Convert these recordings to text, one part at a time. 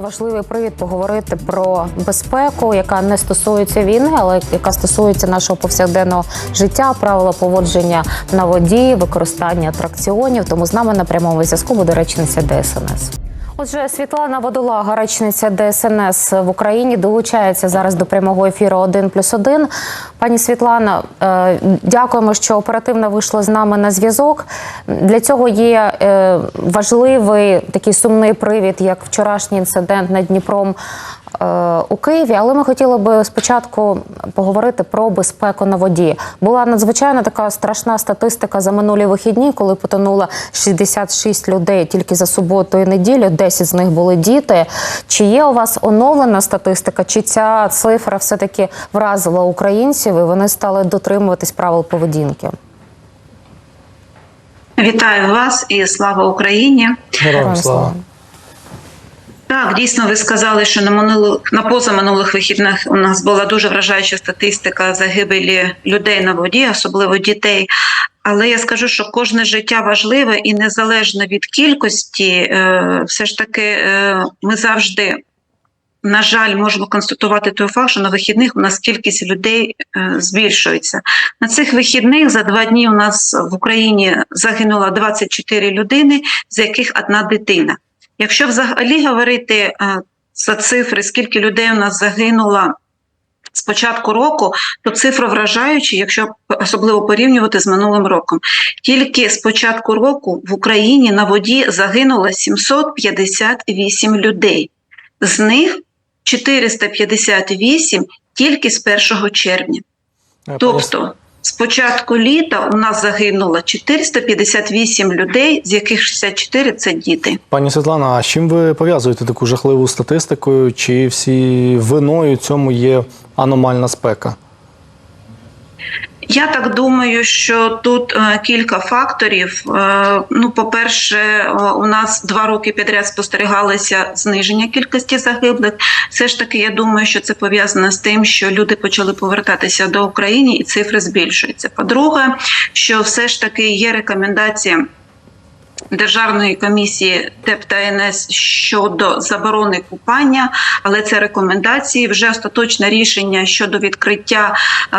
Важливий привід поговорити про безпеку, яка не стосується війни, але яка стосується нашого повсякденного життя, правила поводження на воді, використання атракціонів. Тому з нами на прямому зв'язку буде речниця ДСНС. Отже, Світлана Водолага, речниця ДСНС в Україні, долучається зараз до прямого ефіру «1 плюс 1». Пані Світлана, е, дякуємо, що оперативно вийшли з нами на зв'язок. Для цього є е, важливий такий сумний привід, як вчорашній інцидент над Дніпром е, у Києві. Але ми хотіли би спочатку поговорити про безпеку на воді. Була надзвичайно така страшна статистика за минулі вихідні, коли потонуло 66 людей тільки за суботу і неділю. 10 з них були діти. Чи є у вас оновлена статистика? Чи ця цифра все таки вразила українців і вони стали дотримуватись правил поведінки? Вітаю вас і слава Україні. Героям слава. Так, дійсно, ви сказали, що на минулих на позаминулих вихідних у нас була дуже вражаюча статистика загибелі людей на воді, особливо дітей. Але я скажу, що кожне життя важливе і незалежно від кількості, е, все ж таки е, ми завжди. На жаль, можемо констатувати той факт, що на вихідних у нас кількість людей е, збільшується. На цих вихідних за два дні у нас в Україні загинуло 24 людини, з яких одна дитина. Якщо взагалі говорити за цифри, скільки людей у нас загинуло з початку року, то цифра вражаюча, якщо особливо порівнювати з минулим роком. Тільки з початку року в Україні на воді загинуло 758 людей. З них 458 тільки з 1 червня. Тобто з початку літа у нас загинуло 458 людей, з яких 64 – це діти. Пані Світлана, а з чим ви пов'язуєте таку жахливу статистику? Чи всі виною цьому є аномальна спека? Я так думаю, що тут е, кілька факторів. Е, ну, по-перше, е, у нас два роки підряд спостерігалися зниження кількості загиблих. Все ж таки, я думаю, що це пов'язано з тим, що люди почали повертатися до України, і цифри збільшуються. По-друге, що все ж таки є рекомендація. Державної комісії ТЕП та НС щодо заборони купання, але це рекомендації. Вже остаточне рішення щодо відкриття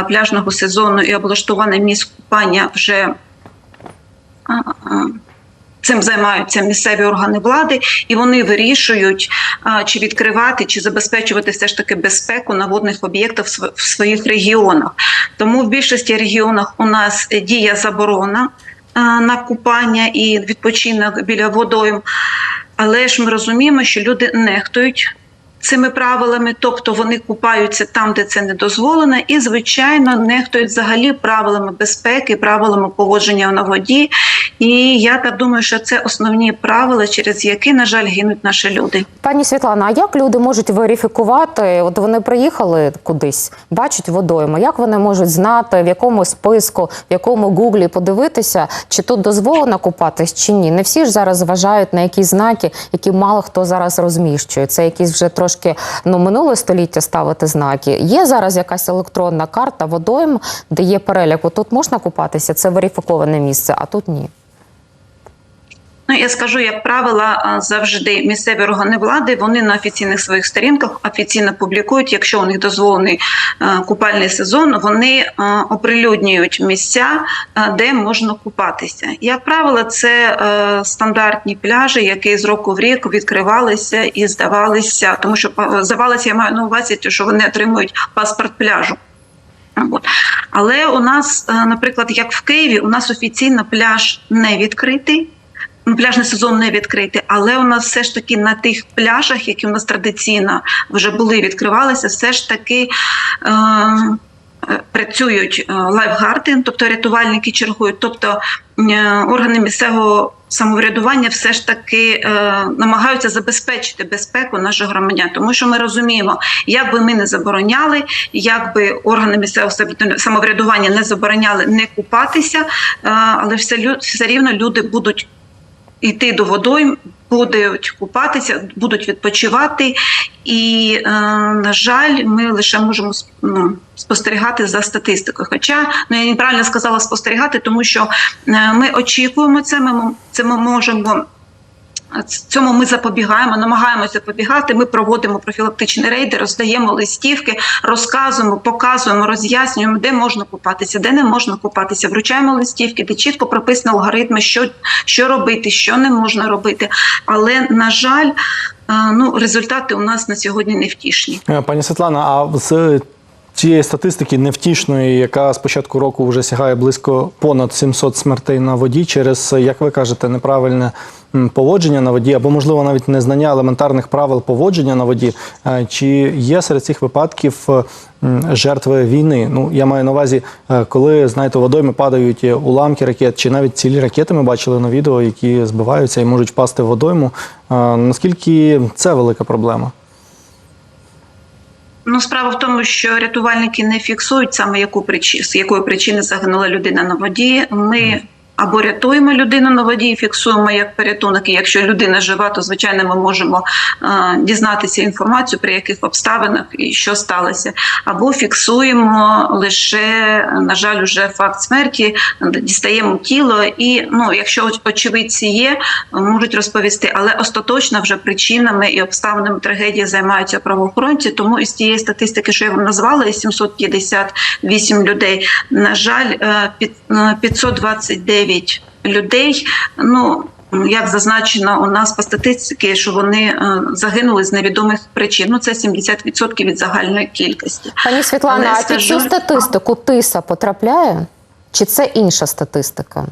пляжного сезону і облаштування місць купання вже Цим займаються місцеві органи влади, і вони вирішують, чи відкривати, чи забезпечувати все ж таки безпеку на водних об'єктах в своїх регіонах. Тому в більшості регіонах у нас діє заборона на купання і відпочинок біля водойм. Але ж ми розуміємо, що люди нехтують цими правилами, тобто вони купаються там, де це не дозволено, і звичайно нехтують взагалі правилами безпеки, правилами поводження на воді. І я так думаю, що це основні правила, через які, на жаль, гинуть наші люди. Пані Світлана, а як люди можуть верифікувати? От вони приїхали кудись, бачать водойму. Як вони можуть знати, в якому списку, в якому гуглі подивитися, чи тут дозволено купатись, чи ні? Не всі ж зараз зважають на якісь знаки, які мало хто зараз розміщує. Це якісь вже трошки ну минуле століття ставити знаки. Є зараз якась електронна карта водойм, де є перелік. Тут можна купатися, це верифіковане місце, а тут ні. Ну я скажу, як правило, завжди місцеві органи влади вони на офіційних своїх сторінках офіційно публікують, якщо у них дозволений купальний сезон, вони оприлюднюють місця, де можна купатися. Як правило, це стандартні пляжі, які з року в рік відкривалися і здавалися, тому що здавалося, я маю на увазі, що вони отримують паспорт пляжу. От. Але у нас, наприклад, як в Києві, у нас офіційно пляж не відкритий. Пляжний сезон не відкритий, але у нас все ж таки на тих пляжах, які у нас традиційно вже були, відкривалися, все ж таки е, працюють е, лайфгарди, тобто рятувальники чергують, тобто е, органи місцевого самоврядування все ж таки е, намагаються забезпечити безпеку наших громадян, тому що ми розуміємо, як би ми не забороняли, як би органи місцевого самоврядування не забороняли не купатися, е, але все, все рівно люди будуть йти до водойм, будуть купатися, будуть відпочивати. І, е, на жаль, ми лише можемо ну, спостерігати за статистикою. Хоча ну, я неправильно сказала спостерігати, тому що е, ми очікуємо це, ми, це ми можемо. Цьому ми запобігаємо, намагаємося запобігати. Ми проводимо профілактичні рейди, роздаємо листівки, розказуємо, показуємо, роз'яснюємо, де можна купатися, де не можна купатися. Вручаємо листівки, де чітко прописано алгоритми, що, що робити, що не можна робити. Але на жаль, е, ну результати у нас на сьогодні невтішні. Е, Пані Світлана, а з цієї статистики невтішної, яка з початку року вже сягає близько понад 700 смертей на воді через, як ви кажете, неправильне поводження на воді, або, можливо, навіть незнання елементарних правил поводження на воді, е, чи є серед цих випадків е, жертви війни? Ну, я маю на увазі, е, коли, знаєте, водойми падають уламки ракет, чи навіть цілі ракети ми бачили на відео, які збиваються і можуть впасти в водойму. Наскільки це велика проблема? Ну, справа в тому, що рятувальники не фіксують саме яку причину, з якої причини загинула людина на воді. Ми або рятуємо людину на воді і фіксуємо як порятунок. І якщо людина жива, то звичайно ми можемо е, дізнатися інформацію при яких обставинах і що сталося, або фіксуємо лише, на жаль, уже факт смерті, дістаємо тіло, і ну, якщо очевидці є, можуть розповісти, але остаточно вже причинами і обставинами трагедії займаються правоохоронці. Тому із тієї статистики, що я вам назвала, із 758 людей, на жаль, е, під- е, 529 людей. Ну як зазначено у нас по статистиці, що вони е, загинули з невідомих причин. Ну це 70% від загальної кількості. Пані Світлана, а під цю статистику тиса потрапляє? Чи це інша статистика?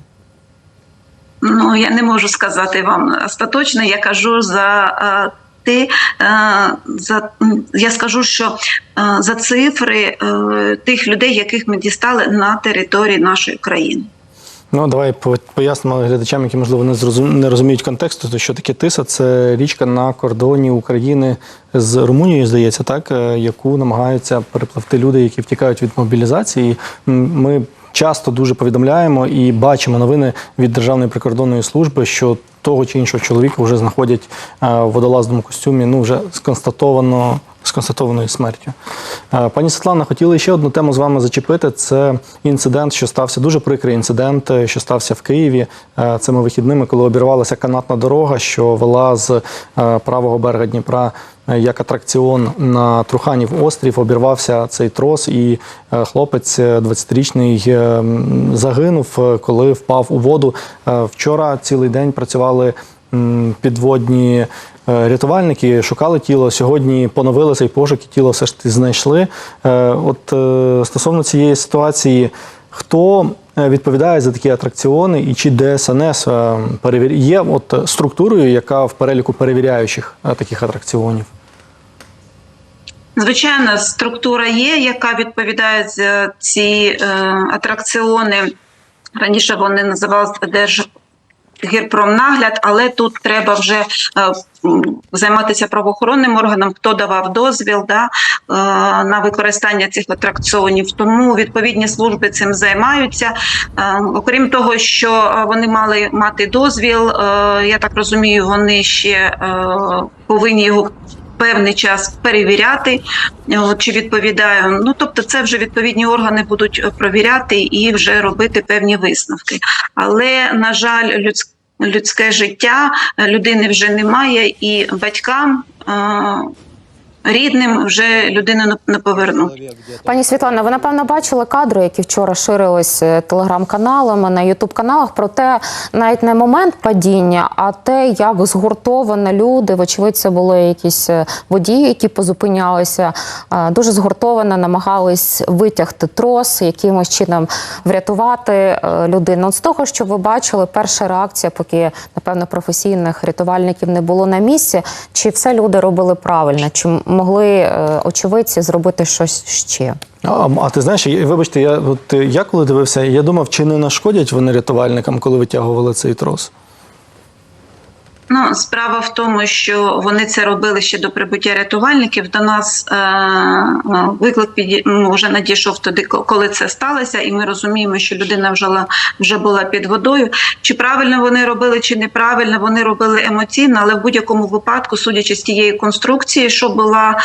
Ну я не можу сказати вам остаточно. Я кажу за. е, Ти е, за я скажу, що за цифри тих людей, яких ми дістали на території нашої країни. Ну, давай пояснимо глядачам, які можливо не розуміють контексту. То що таке Тиса? Це річка на кордоні України з Румунією, здається, так е, яку намагаються перепливти люди, які втікають від мобілізації. Ми часто дуже повідомляємо і бачимо новини від Державної прикордонної служби, що того чи іншого чоловіка вже знаходять е, в водолазному костюмі. Ну вже сконстатовано констатованою смертю. Е, Пані Світлана, хотіли ще одну тему з вами зачепити. Це інцидент, що стався дуже прикрий інцидент, е, що стався в Києві е, цими вихідними, коли обірвалася канатна дорога, що вела з правого берега Дніпра як атракціон на Труханів острів. Обірвався цей трос, і хлопець е, 20-річний е, загинув, коли впав у воду. Вчора цілий день працювали підводні рятувальники, шукали тіло. Сьогодні поновили цей пошук і тіло все ж таки знайшли. Е, От е, стосовно цієї ситуації, хто е, відповідає за такі атракціони і чи ДСНС е, є от структурою, яка в переліку перевіряючих е, таких атракціонів? Звичайно, структура є, яка відповідає за ці е, атракціони. Раніше вони називалися Держгірпромнагляд, але тут треба вже е, займатися правоохоронним органом, хто давав дозвіл да, е, на використання цих атракціонів. Тому відповідні служби цим займаються. Е, окрім того, що вони мали мати дозвіл, я так розумію, вони ще повинні його певний час перевіряти, чи відповідає. Ну тобто, це вже відповідні органи будуть провіряти і вже робити певні висновки. Але на жаль, людське. Людське життя е, людини вже немає, і батькам е, рідним вже людину не- не. Пані Світлана, ви напевно бачили кадри, які вчора ширились е, телеграм-каналами на ютуб-каналах. Про те, навіть не момент падіння, а те, як згуртовано люди. Вочевидь, це були якісь е, водії, які позупинялися. е, Дуже згуртовано намагались витягти трос, якимось чином врятувати людину. От з того, що ви бачили, перша реакція, поки напевно професійних рятувальників не було на місці. Чи все люди робили правильно? Чи могли е, очевидці зробити щось ще? А, а ти знаєш, вибачте, я от я коли дивився, я думав, чи не нашкодять вони рятувальникам, коли витягували цей трос. Ну, справа в тому, що вони це робили ще до прибуття рятувальників. До нас е, е, виклик піді... ну, вже надійшов туди, коли це сталося, і ми розуміємо, що людина вже, вже була під водою. Чи правильно вони робили, чи неправильно, вони робили емоційно, але в будь-якому випадку, судячи з тієї конструкції, що була.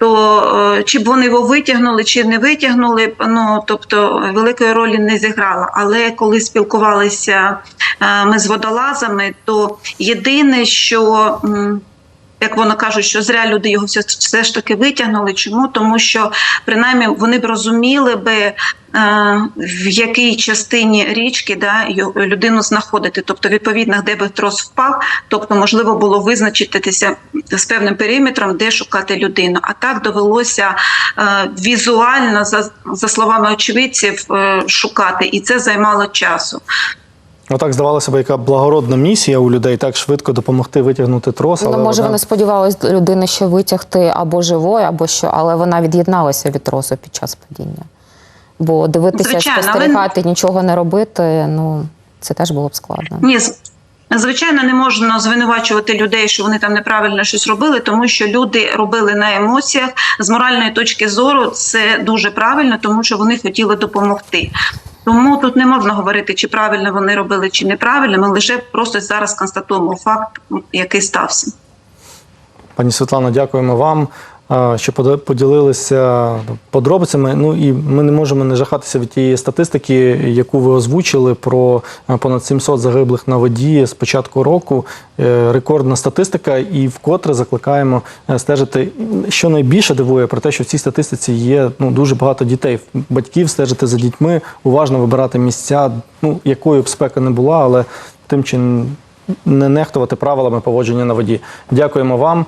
То е, чи б вони його витягнули, чи не витягнули, ну тобто великої ролі не зіграла. Але коли спілкувалися е, ми з водолазами, то єдине, що як воно кажуть, що зря люди його все, все ж таки витягнули. Чому? Тому що принаймні вони б розуміли би, е, в якій частині річки да, людину знаходити. Тобто, відповідно, де би трос впав, тобто можливо було визначитися з певним периметром, де шукати людину. А так довелося е, візуально, за, за словами очевидців, е, шукати, і це займало часу. Отак здавалося б, яка благородна місія у людей так швидко допомогти витягнути трос. Ну, але може, вона- вони сподівалися людини, що витягти або живою, або що, але вона від'єдналася від тросу під час падіння. Бо дивитися, Звичайно, але- нічого не робити, ну це теж було б складно. Ні, звичайно, не можна звинувачувати людей, що вони там неправильно щось робили, тому що люди робили на емоціях. З моральної точки зору це дуже правильно, тому що вони хотіли допомогти. Тому тут не можна говорити, чи правильно вони робили, чи неправильно. Ми лише просто зараз констатуємо факт, який стався. Пані Світлано, дякуємо вам, що поділилися подробицями. Ну і ми не можемо не жахатися від тієї статистики, яку ви озвучили про е, понад 700 загиблих на воді з початку року. Е, Рекордна статистика, і вкотре закликаємо е, стежити. Що найбільше дивує про те, що в цій статистиці є ну дуже багато дітей, батьків стежити за дітьми, уважно вибирати місця, ну якою б спека не була, але тим чи не нехтувати правилами поводження на воді. Дякуємо вам.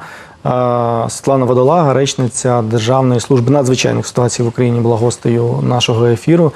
Світлана Водолага, речниця Державної служби надзвичайних ситуацій в Україні, була гостею нашого ефіру.